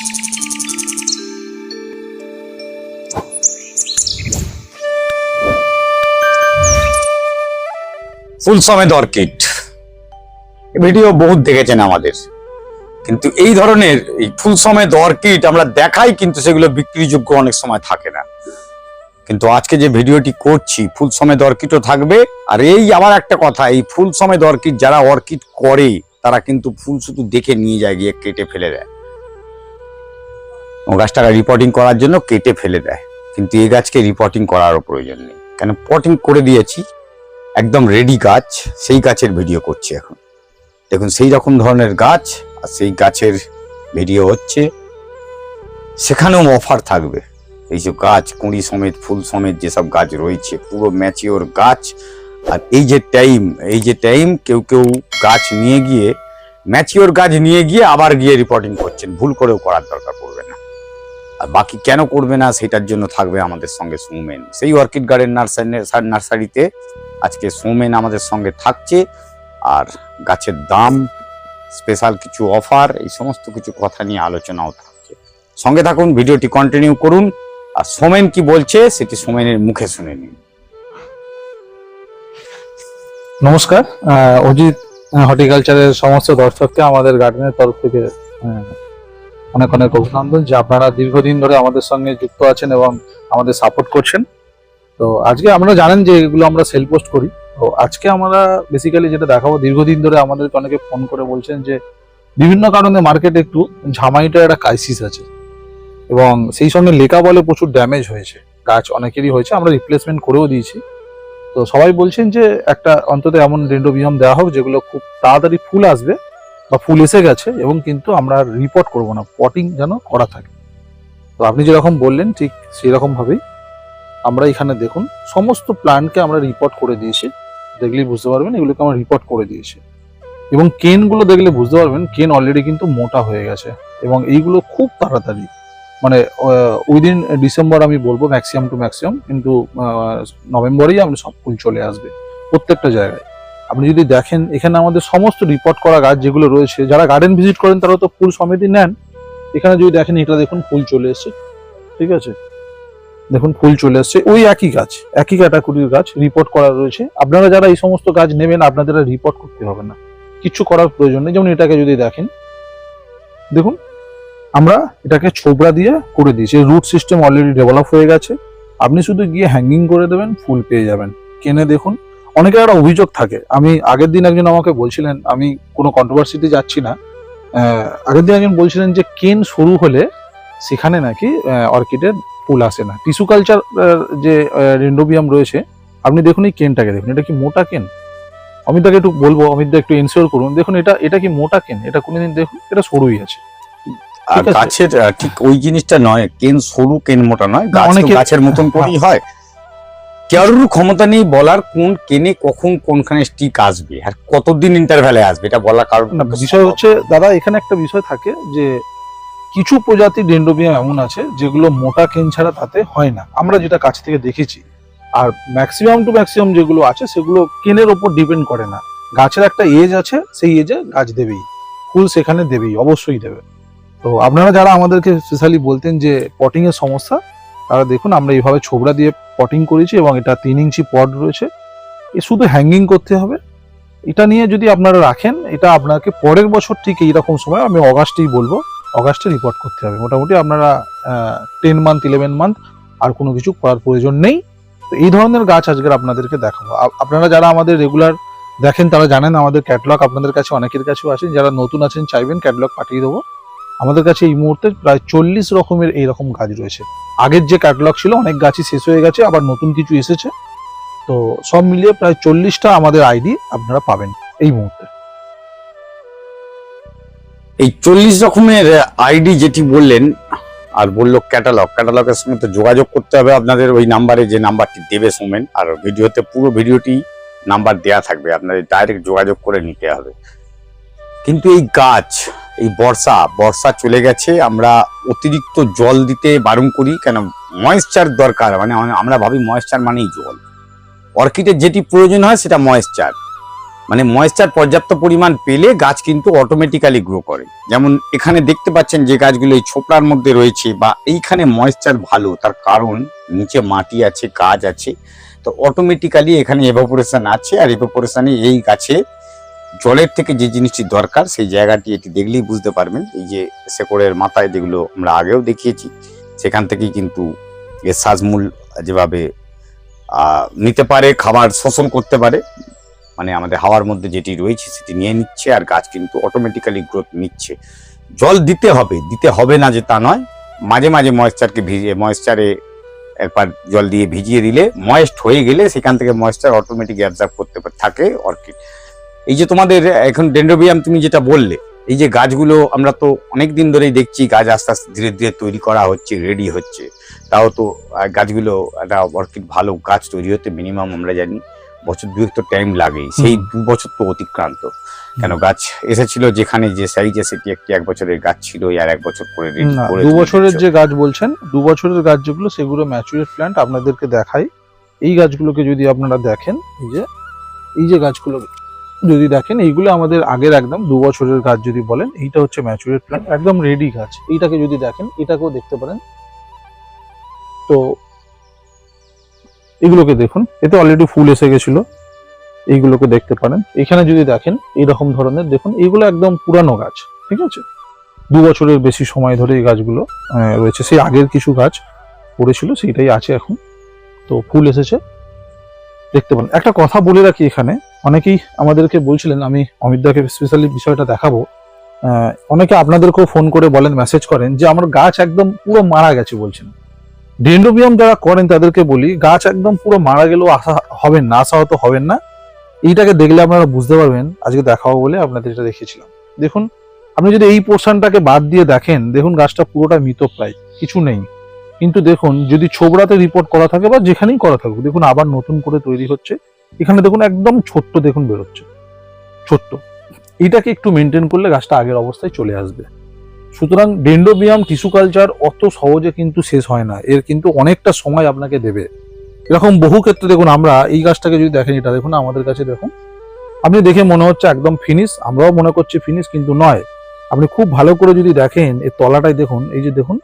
ফুল সমেত orchid video বহুত দেখেছেন আমাদের। কিন্তু এই ধরনের এই ফুল সমেত অর্কিড আমরা দেখাই কিন্তু সেগুলো বিক্রিযোগ্য অনেক সময় থাকে না। কিন্তু আজকে যে ভিডিওটি করছি ফুল সমেত অর্কিডও থাকবে। আর এই আবার একটা কথা, এই ফুল সমেত অর্কিড যারা অর্কিড করে, তারা কিন্তু ফুল শুধু দেখে নিয়ে যায় গিয়ে কেটে ফেলে দেয়। গাছটাকে রিপোর্টিং করার জন্য কেটে ফেলে দেয়। কিন্তু এই গাছকে রিপোর্টিং করারও প্রয়োজন নেই। কেন? পটিং করে দিয়েছি, একদম রেডি গাছ, সেই গাছের ভিডিও করছি এখন। দেখুন, সেই রকম ধরনের গাছ, আর সেই গাছের ভিডিও হচ্ছে, সেখানেও অফার থাকবে। এই যে গাছ, কুঁড়ি সমেত, ফুল সমেত যেসব গাছ রয়েছে, পুরো ম্যাচিওর গাছ, আর এই যে টাইম এই যে টাইম কেউ কেউ গাছ নিয়ে গিয়ে ম্যাচিওর গাছ নিয়ে গিয়ে আবার গিয়ে রিপোর্টিং করছেন। ভুল করেও করার দরকার পড়বে আর বাকি কেন করবে না সেটার জন্য থাকবে আমাদের সঙ্গে সৌমেন। সেই অর্কিড গার্ডেন নার্সারি নার্সারিতে আজকে সৌমেন আমাদের সঙ্গে থাকছে আর গাছের দাম, স্পেশাল কিছু অফার, এই সমস্ত কিছু কথা নিয়ে আলোচনাও থাকছে। সঙ্গে থাকুন, ভিডিওটি কন্টিনিউ করুন। আর সোমেন কি বলছে সেটি সোমেনের মুখে শুনে নিন। নমস্কার অজিত হর্টিকালচারের সমস্ত দর্শককে আমাদের গার্ডেনের তরফ থেকে অনেক অনেক অভিনন্দন যে আপনারা দীর্ঘদিন ধরে আমাদের সঙ্গে যুক্ত আছেন এবং আমাদের সাপোর্ট করছেন। তো আজকে আমরা জানেন যে এগুলো আমরা সেল পোস্ট করি। তো আজকে আমরা বেসিক্যালি যেটা দেখাবো, দীর্ঘদিন ধরে আমাদেরকে অনেকে ফোন করে বলছেন যে বিভিন্ন কারণে মার্কেটে একটু ঝামাইটার একটা ক্রাইসিস আছে এবং সেই সঙ্গে লেখা বলে প্রচুর ড্যামেজ হয়েছে। গাছ অনেকেরই হয়েছে, আমরা রিপ্লেসমেন্ট করেও দিয়েছি। তো সবাই বলছেন যে একটা অন্তত এমন ডেন্ডোবিয়াম দেওয়া হোক যেগুলো খুব তাড়াতাড়ি ফুল আসবে। বা ফুল এসে গেছে এবং কিন্তু আমরা রিপোর্ট করব না পটিং যেন করা থাকে। তো আপনি যেরকম বললেন, ঠিক সেই রকম ভাবেই আমরা এখানে দেখুন, সমস্ত প্ল্যান্টকে আমরা রিপোর্ট করে দিয়েছি। দেখলেই বুঝতে পারবেন, এগুলোকে আমরা রিপোর্ট করে দিয়েছি। এবং কেনগুলো দেখলে বুঝতে পারবেন কেন অলরেডি কিন্তু মোটা হয়ে গেছে এবং এইগুলো খুব তাড়াতাড়ি মানে উইদিন ডিসেম্বর আমি বলব ম্যাক্সিমাম টু ম্যাক্সিমাম কিন্তু নভেম্বরেই আপনি সব ফুল চলে আসবে প্রত্যেকটা জায়গায়। আপনি যদি দেখেন, এখানে আমাদের সমস্ত রিপোর্ট করা গাছ যেগুলো রয়েছে, যারা গার্ডেন ভিজিট করেন তারা তো ফুল সমেতই নেন। এখানে যদি দেখেন, এটা দেখুন, ফুল চলে এসছে। ঠিক আছে? দেখুন, ফুল চলে এসছে। ওই একই গাছ, একই ক্যাটাগরির গাছ রিপোর্ট করা রয়েছে। আপনারা যারা এই সমস্ত গাছ নেবেন, আপনাদের রিপোর্ট করতে হবে না। কিছু করার প্রয়োজন নেই। যেমন এটাকে যদি দেখেন, দেখুন, আমরা এটাকে ছোবড়া দিয়ে করে দিয়েছি। রুট সিস্টেম অলরেডি ডেভেলপ হয়ে গেছে। আপনি শুধু গিয়ে হ্যাঙ্গিং করে দেবেন, ফুল পেয়ে যাবেন। কেনে দেখুন অনেকের একটা অভিযোগ থাকে। আমি আগের দিন একজন আমাকে বলছিলেন আমি কোনো কন্ট্রোভার্সিতে যাচ্ছি না। আগের দিন একজন বলছিলেন যে কেন শুরু হলে সেখানে নাকি অর্কিডের ফুল আসে না? টিস্যু কালচার যে রেন্ডোবিয়াম রয়েছে আপনি দেখুন এই কেনটাকে দেখুন এটা কি মোটা কেন? অমিতদাকে একটু বলব অমিতদা একটু এনশিওর করুন। দেখুন এটা এটা কি মোটা কেন? এটা কোনোদিন দেখুন এটা সরুই আছে। আর গাছের ঠিক ওই জিনিসটা নয় কেন সরু কেন মোটা নয় গাছের মতন করেই হয়। কারোর ক্ষমতা নেই বলার কোন কেনে কখন কোনখানে স্টিক আসবে? আর কতদিন ইন্টারভ্যালে আসবে? এটা বলা কারণ বিষয় হচ্ছে দাদা এখানে একটা বিষয় থাকে যে কিছু প্রজাতি ডেন্ডোবিয়াম এমন আছে যেগুলো মোটা কেন ছাড়া তাতে হয় না। আমরা যেটা কাছ থেকে দেখেছি আর ম্যাক্সিমাম টু ম্যাক্সিমাম যেগুলো আছে সেগুলো কেনের ওপর ডিপেন্ড করে না। গাছের একটা এজ আছে সেই এজে গাছ দেবেই। ফুল সেখানে দেবেই অবশ্যই দেবে। তো আপনারা যারা আমাদেরকে স্পেশালি বলতেন যে পটিং এর সমস্যা তারা দেখুন, আমরা এইভাবে ছোবড়া দিয়ে পটিং করেছি এবং এটা তিন ইঞ্চি পট রয়েছে। এ শুধু হ্যাঙ্গিং করতে হবে। এটা নিয়ে যদি আপনারা রাখেন, এটা আপনাকে পরের বছর ঠিক এইরকম সময়, আমি অগাস্টেই বলব, অগাস্টে রিপোর্ট করতে হবে। মোটামুটি আপনারা টেন মান্থ ইলেভেন মান্থ আর কোনো কিছু করার প্রয়োজন নেই। তো এই ধরনের গাছ আজকের আপনাদেরকে দেখাবো। আপনারা যারা আমাদের রেগুলার দেখেন, তারা জানেন আমাদের ক্যাটলগ আপনাদের কাছে, অনেকের কাছেও আছেন যারা নতুন আছেন, চাইবেন ক্যাটলগ পাঠিয়ে দেবো। আমাদের কাছে এই মুহূর্তে প্রায় চল্লিশ রকমের এইরকম গাছ রয়েছে। আগের যে ক্যাটলগ ছিল অনেক গাছই শেষ হয়ে গেছে, আবার নতুন কিছু এসেছে। তো সব মিলিয়ে প্রায় চল্লিশটা আমাদের আইডি আপনারা পাবেন এই মুহূর্তে। এই চল্লিশ রকমের আইডি যেটি বললেন, আর বলল ক্যাটালগ ক্যাটালগের সঙ্গে তো যোগাযোগ করতে হবে আপনাদের ওই নাম্বারে, যে নাম্বারটি দেবে সোমেন, আর ভিডিওতে পুরো ভিডিওটি নাম্বার দেয়া থাকবে, আপনাদের ডাইরেক্ট যোগাযোগ করে নিতে হবে। কিন্তু এই গাছ এই বর্ষা বর্ষা চলে গেছে, আমরা অতিরিক্ত জল দিতে বারণ করি, কেন ময়েশ্চার দরকার মানে আমরা ভাবি ময়েশ্চার মানেই জল। অর্কিডের যেটি প্রয়োজন হয় সেটা ময়েশ্চার মানে ময়েশ্চার পর্যাপ্ত পরিমাণ পেলে গাছ কিন্তু অটোমেটিক্যালি গ্রো করে। যেমন এখানে দেখতে পাচ্ছেন যে গাছগুলো এই ছোপড়ার মধ্যে রয়েছে বা এইখানে ময়েশ্চার ভালো, তার কারণ নিচে মাটি আছে, গাছ আছে, তো অটোমেটিক্যালি এখানে এভাপোরেশন আছে, আর এভাপোরেশনে এই গাছে জলের থেকে যে জিনিসটি দরকার, সেই জায়গাটি এটি দেখলেই বুঝতে পারবেন। এই যে শেকড়ের মাথায় যেগুলো আমরা আগেও দেখিয়েছি, সেখান থেকেই কিন্তু এর শ্বাসমূল যেভাবে নিতে পারে, খাবার শোষণ করতে পারে মানে আমাদের হাওয়ার মধ্যে যেটি রয়েছে সেটি নিয়ে নিচ্ছে আর গাছ কিন্তু অটোমেটিক্যালি গ্রোথ নিচ্ছে। জল দিতে হবে দিতে হবে না যে তা নয়। মাঝে মাঝে ময়েশ্চারকে ভিজিয়ে ময়েশ্চারে একবার জল দিয়ে ভিজিয়ে দিলে ময়েস্ট হয়ে গেলে সেখান থেকে ময়েশ্চার অটোমেটিক অ্যাবজর্ব করতে থাকে অর্কিড এই যে তোমাদের এখন ডেন্ড্রোবিয়াম তুমি যেটা বললে এই যে গাছগুলো আমরা তো অনেক দিন ধরেই দেখছি গাছ আস্তে আস্তে ধীরে ধীরে তৈরি করা হচ্ছে রেডি হচ্ছে। তাও তো গাছগুলো একটা অর্কিড ভালো গাছ তৈরি হতে মিনিমাম আমরা জানি বছর দুয়েক তো টাইম লাগেই। সেই দু বছর তো অতিক্রান্ত। কেন গাছ এসেছিল যেখানে যে সাইজে সেটি একটি এক বছরের গাছ ছিল আর এক বছর করে না করে দু বছরের যে গাছ বলছেন দু বছরের গাছ যেগুলো সেগুলো ম্যাচুরেট প্ল্যান্ট আপনাদেরকে দেখাই। এই গাছগুলোকে যদি আপনারা দেখেন এই যে এই যে গাছগুলো যদি দেখেন, এইগুলো আমাদের আগের একদম দু বছরের গাছ যদি বলেন, এইটা হচ্ছে ম্যাচুরেট প্ল্যান্ট একদম রেডি গাছ। এইটাকে যদি দেখেন, এটাকেও দেখতে পারেন। তো এগুলোকে দেখুন, এতে অলরেডি ফুল এসে গেছিল, এইগুলোকে দেখতে পারেন। এখানে যদি দেখেন, এইরকম ধরনের, দেখুন, এইগুলো একদম পুরানো গাছ, ঠিক আছে? দু বছরের বেশি সময় ধরে এই গাছগুলো রয়েছে। সেই আগের কিছু গাছ পড়েছিল, সেইটাই আছে এখন। তো ফুল এসেছে, দেখতে পারেন। একটা কথা বলে রাখি এখানে অনেকেই আমাদেরকে বলছিলেন, আমি অমিতদাকে স্পেশালি বিষয়টা দেখাবো। অনেকে আপনাদেরকেও ফোন করে বলেন মেসেজ করেন যে, আমার গাছ একদম পুরো মারা গেছে, বলছেন। ডেন্ড্রোবিয়াম যারা করেন, তাদেরকে বলি, গাছ একদম পুরো মারা গেলেও আশা হবেন না আশা হয়তো হবেন না। এইটাকে দেখলে আপনারা বুঝতে পারবেন, আজকে দেখাবো বলে আপনাদের এটা দেখিয়েছিলাম। দেখুন, আপনি যদি এই পোর্শনটাকে বাদ দিয়ে দেখেন, দেখুন গাছটা পুরোটা মৃতপ্রায়, কিছু নেই। কিন্তু দেখুন, যদি ছোবড়াতে রিপোর্ট করা থাকে বা যেখানেই করা থাকুক, দেখুন আবার নতুন করে তৈরি হচ্ছে। এখানে দেখুন একদম ছোট্ট দেখুন বেরোচ্ছে। ছোট্ট। এটাকে একটু মেনটেন করলে গাছটা আগের অবস্থায় চলে আসবে। সুতরাং ডেন্ডোবিয়াম টিস্যু কালচার অত সহজে কিন্তু শেষ হয় না। এর কিন্তু অনেকটা সময় আপনাকে দেবে। এরকম বহু ক্ষেত্রে দেখুন আমরা এই গাছটাকে যদি দেখেন, এটা দেখুন আমাদের কাছে দেখুন। আপনি দেখে মনে হচ্ছে একদম ফিনিশ আমরাও মনে করছি ফিনিশ কিন্তু নয়। আপনি খুব ভালো করে যদি দেখেন এর তলাটাই দেখুন, এই যে দেখুন,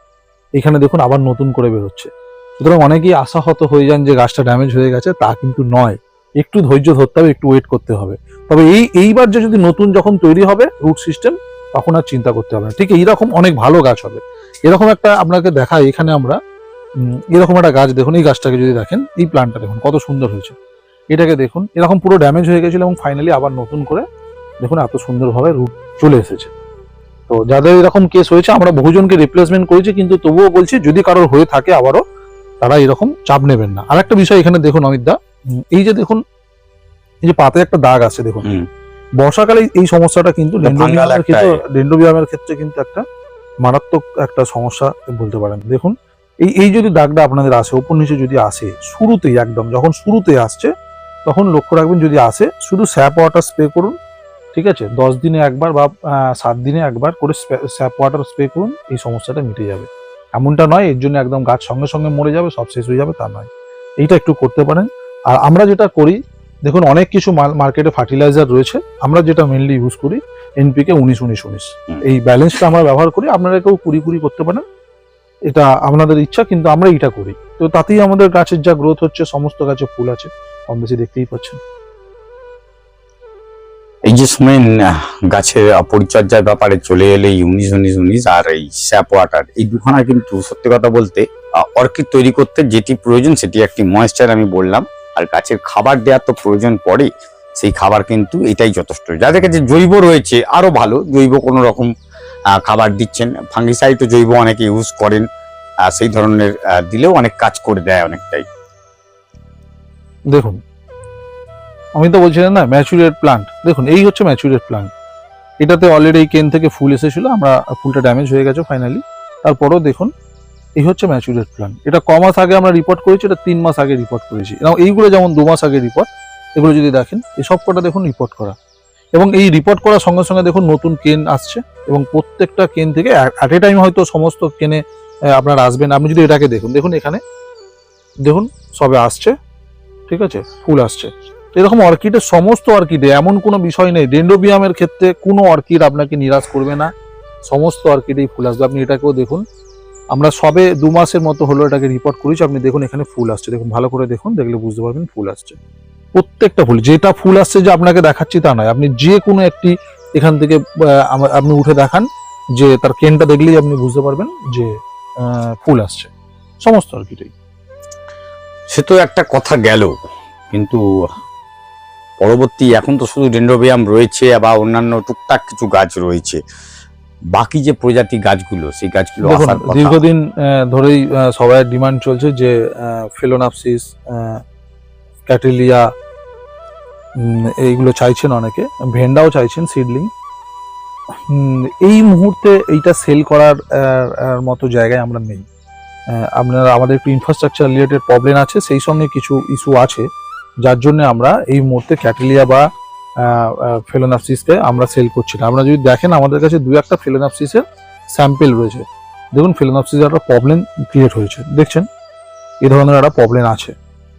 এখানে দেখুন আবার নতুন করে বেরোচ্ছে। সুতরাং অনেকেই আশাহত হয়ে যান যে গাছটা ড্যামেজ হয়ে গেছে, তা কিন্তু নয়। একটু ধৈর্য ধরতে হবে, একটু ওয়েট করতে হবে। তবে এই, এইবার যে যদি নতুন যখন তৈরি হবে রুট সিস্টেম তখন আর চিন্তা করতে হবে না। ঠিক এইরকম অনেক ভালো গাছ হবে। এরকম একটা আপনাকে দেখাই, এখানে আমরা এরকম একটা গাছ দেখুন, এই গাছটাকে যদি দেখেন, এই প্ল্যান্টটা দেখুন, কত সুন্দর হয়েছে। এটাকে দেখুন, এরকম পুরো ড্যামেজ হয়ে গেছিল এবং ফাইনালি আবার নতুন করে দেখুন এত সুন্দরভাবে রুট চলে এসেছে। তো যাদের এরকম কেস হয়েছে, আমরা বহুজনকে রিপ্লেসমেন্ট করেছি, কিন্তু তবুও বলছি, যদি কারোর হয়ে থাকে আবারও, তারা এরকম চাপ নেবেন না। আর একটা বিষয় এখানে দেখুন অমিত দা এই যে দেখুন এই যে পাতে একটা দাগ আছে দেখুন। বর্ষাকালে এই সমস্যাটা কিন্তু ডেন্ড্রোবিয়ামের ক্ষেত্রে কিন্তু একটা মারাত্মক একটা সমস্যা বলতে পারেন। দেখুন এই এই যদি দাগটা আপনাদের আসে ওপর নিচে যদি আসে শুরুতেই একদম যখন শুরুতে আসছে তখন লক্ষ্য রাখবেন যদি আসে শুধু স্যাপ ওয়াটার স্প্রে করুন ঠিক আছে? দশ দিনে একবার বা সাত দিনে একবার করে স্যাপ ওয়াটার স্প্রে করুন এই সমস্যাটা মিটে যাবে। এমনটা নয় এর জন্য একদম গাছ সঙ্গে সঙ্গে মরে যাবে সব শেষ হয়ে যাবে তা নয়। এইটা একটু করতে পারেন। আর আমরা যেটা করি দেখুন অনেক কিছু মার্কেটে ফার্টিলাইজার রয়েছে আমরা যেটা মেনলি ইউজ করি এনপিকে উনিশ উনিশ উনিশ। এই ব্যালেন্সটা আমরা ব্যবহার করি আপনারা কেউ কুড়ি কুড়ি করতে পারেন। এটা আপনাদের ইচ্ছা কিন্তু আমরা এটা করি। তো তাতেই আমাদের গাছের যা গ্রোথ হচ্ছে সমস্ত গাছে ফুল আছে কম বেশি দেখতেই পাচ্ছেন। এই যে সময় গাছের পরিচর্যার ব্যাপারে চলে এলে উনিশ উনিশ উনিশ আর এই স্যাপ ওয়াটার এই দুখানা কিন্তু সত্যি কথা বলতে অর্কিড তৈরি করতে যেটি প্রয়োজন সেটি একটি ময়েশ্চার আমি বললাম। আর গাছের খাবার দেওয়ার তো প্রয়োজন পড়ে সেই খাবার কিন্তু এটাই যথেষ্ট। যাদের কাছে জৈব রয়েছে আরও ভালো। জৈব কোনো রকম খাবার দিচ্ছেন। ফাঙ্গিসাইড জৈব অনেকে ইউজ করেন সেই ধরনের দিলেও অনেক কাজ করে দেয় অনেকটাই। দেখুন, আমি তো বলছিলাম না ম্যাচুরেট প্লান্ট দেখুন, এই হচ্ছে ম্যাচুরেট প্লান্ট এটাতে অলরেডি কেন থেকে ফুল এসেছিল, আমরা ফুলটা ড্যামেজ হয়ে গেছে ফাইনালি তারপরেও দেখুন এই হচ্ছে ম্যাচুরেট প্ল্যান এটা ক মাস আগে আমরা রিপোর্ট করেছি, এটা তিন মাস আগে রিপোর্ট করেছি। এবং এইগুলো যেমন দু মাস আগে রিপোর্ট এগুলো যদি দেখেন, এই সব কটা দেখুন রিপোর্ট করা। এবং এই রিপোর্ট করার সঙ্গে সঙ্গে দেখুন নতুন কেন আসছে, এবং প্রত্যেকটা কেন থেকে অ্যাট এ টাইম হয়তো সমস্ত কেনে আপনার আসবেন। আপনি যদি এটাকে দেখুন দেখুন এখানে, দেখুন সবে আসছে, ঠিক আছে, ফুল আসছে। এরকম অর্কিডের সমস্ত অর্কিডে, এমন কোনো বিষয় নেই। ডেন্ডোবিয়ামের ক্ষেত্রে কোনো অর্কিড আপনাকে নিরাশ করবে না। সমস্ত অর্কিডেই ফুল আসবে। আপনি এটাকেও দেখুন আমরা সবে দু মাসের মতো হলো এটাকে রিপোর্ট করেছি। আপনি দেখুন, এখানে ফুল আসছে। দেখুন, ভালো করে দেখুন, দেখলে বুঝতে পারবেন ফুল আসছে। প্রত্যেকটা ফুল, যেটা ফুল আসছে যে আপনাকে দেখাচ্ছি তা নয়। আপনি যে কোনো একটি এখান থেকে আপনি উঠে দেখান যে তার কেনটা দেখলেই আপনি বুঝতে পারবেন যে ফুল আসছে। সমস্ত অর্কিডেই সে তো একটা কথা গেল, কিন্তু পরবর্তী এখন তো শুধু ডেন্ড্রোবিয়াম রয়েছে বা অন্যান্য টুকটাক কিছু গাছ রয়েছে। বাকি যে প্রজাতি গাছগুলো সেই গাছগুলো দীর্ঘদিন ধরেই সবার ডিমান্ড চলছে যে ফিলোনাপসিস ক্যাটেলিয়া এইগুলো চাইছেন অনেকে ভেন্ডাও চাইছেন সিডলিং এই মুহূর্তে এইটা সেল করার মতো জায়গায় আমরা নেই। আপনারা আমাদের একটু ইনফ্রাস্ট্রাকচার রিলেটেড প্রবলেম আছে সেই সঙ্গে কিছু ইস্যু আছে যার জন্য আমরা এই মুহূর্তে ক্যাটেলিয়া বা ফেলোনাপসিসকে আমরা সেল করছি না। আপনারা যদি দেখেন, আমাদের কাছে দু একটা ফেলোনাপসিসের স্যাম্পেল রয়েছে। দেখুন, ফিলোনপসিস একটা প্রবলেম ক্রিয়েট হয়েছে। দেখছেন? এই ধরনের একটা প্রবলেম আছে।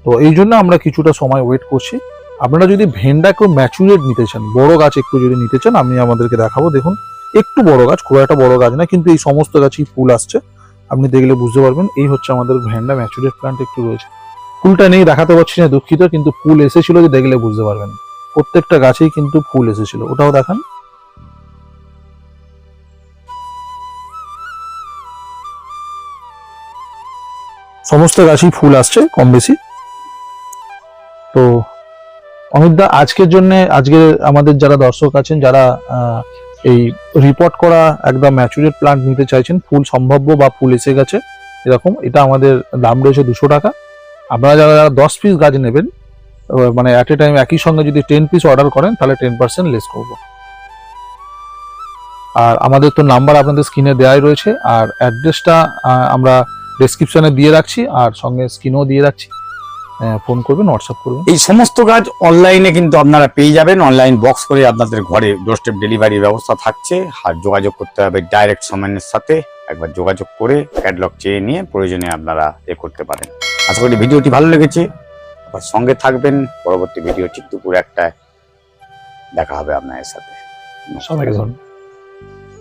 তো এই জন্য আমরা কিছুটা সময় ওয়েট করছি। আপনারা যদি ভেন্ডাকে ম্যাচুরেট নিতে চান, বড় গাছ একটু যদি নিতে চান, আমি আমাদেরকে দেখাবো। দেখুন, একটু বড় গাছ, খুব একটা বড় গাছ না, কিন্তু এই সমস্ত গাছই ফুল আসছে। আপনি দেখলে বুঝতে পারবেন, এই হচ্ছে আমাদের ভেন্ডা ম্যাচুরেট প্লান্ট একটু রয়েছে। ফুলটা নেই, দেখাতে পারছি না, দুঃখিত, কিন্তু ফুল এসেছিল যে দেখলে বুঝতে পারবেন। প্রত্যেকটা গাছেই কিন্তু ফুল এসেছিল। ওটাও দেখান। সমস্ত গাছেই ফুল আসছে, কম বেশি। তো অমিতদা আজকের জন্য, আজকে আমাদের যারা দর্শক আছেন, যারা এই রিপোর্ট করা একদম ম্যাচুরেট প্লান্ট নিতে চাইছেন, ফুল সম্ভাব্য বা ফুল এসে গেছে, এরকম, এটা আমাদের দাম রয়েছে দুশো টাকা। আপনারা যারা যারা দশ পিস গাছ নেবেন মানে অ্যাট এ টাইম একই সঙ্গে যদি টেন পিস অর্ডার করেন, তাহলে টেন পার্সেন্ট লেস করব। আর আমাদের তো নাম্বার আপনাদের স্ক্রিনে দেওয়াই রয়েছে, আর অ্যাড্রেসটা আমরা ডেসক্রিপশনে দিয়ে রাখছি, আর সঙ্গে স্ক্রিনও দিয়ে রাখছি। ফোন করবেন হোয়াটসঅ্যাপ করবেন। এই সমস্ত কাজ অনলাইনে কিন্তু আপনারা পেয়ে যাবেন। অনলাইন বক্স করে আপনাদের ঘরে ডোরস্টেপ ডেলিভারির ব্যবস্থা থাকছে। আর যোগাযোগ করতে হবে ডাইরেক্ট সমানের সাথে। একবার যোগাযোগ করে ক্যাটলগ চেয়ে নিয়ে প্রয়োজনে আপনারা এ করতে পারেন। আশা করি ভিডিওটি ভালো লেগেছে। আবার সঙ্গে থাকবেন। পরবর্তী ভিডিও ঠিক দুপুর একটায়। দেখা হবে আপনাদের সাথে। সবাইকে ধন্যবাদ।